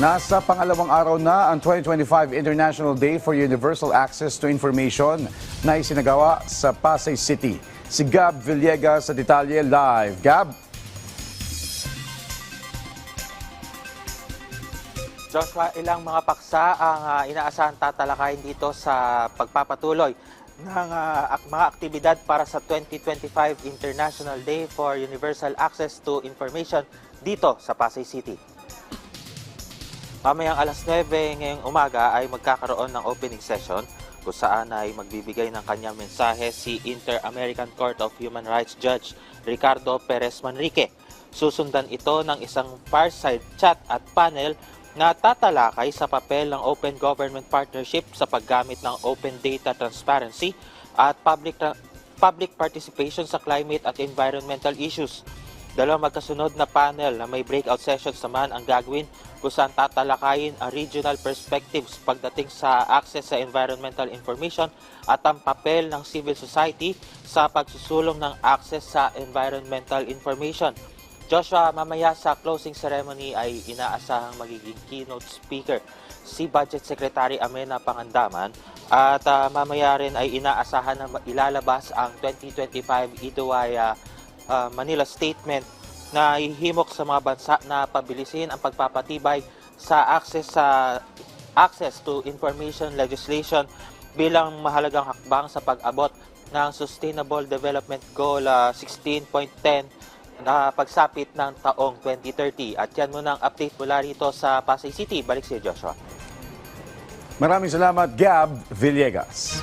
Nasa pangalawang araw na ang 2025 International Day for Universal Access to Information na isinagawa sa Pasay City. Si Gab Villegas sa detalye live. Gab? Joshua, ilang mga paksa ang ah, inaasahan tatalakayin dito sa pagpapatuloy ng ak- mga aktibidad para sa 2025 International Day for Universal Access to Information dito sa Pasay City. Mamayang alas 9 ngayong umaga ay magkakaroon ng opening session kung saan ay magbibigay ng kanyang mensahe si Inter-American Court of Human Rights Judge Ricardo Perez Manrique. Susundan ito ng isang fireside chat at panel na tatalakay sa papel ng Open Government Partnership sa paggamit ng open data transparency at public public participation sa climate at environmental issues. Dalawang magkasunod na panel na may breakout sessions naman ang gagawin kung saan tatalakayin ang regional perspectives pagdating sa access sa environmental information at ang papel ng civil society sa pagsusulong ng access sa environmental information. Joshua, mamaya sa closing ceremony ay inaasahang magiging keynote speaker si Budget Secretary Amena Pangandaman at ah, mamaya rin ay inaasahan na ilalabas ang 2025 Iduaya ah, Manila Statement na ihimok sa mga bansa na pabilisin ang pagpapatibay sa access sa access to information legislation bilang mahalagang hakbang sa pag-abot ng Sustainable Development Goal ah, 16.10 na pagsapit ng taong 2030. At yan muna ang update mula rito sa Pasay City. Balik si Joshua. Maraming salamat, Gab Villegas.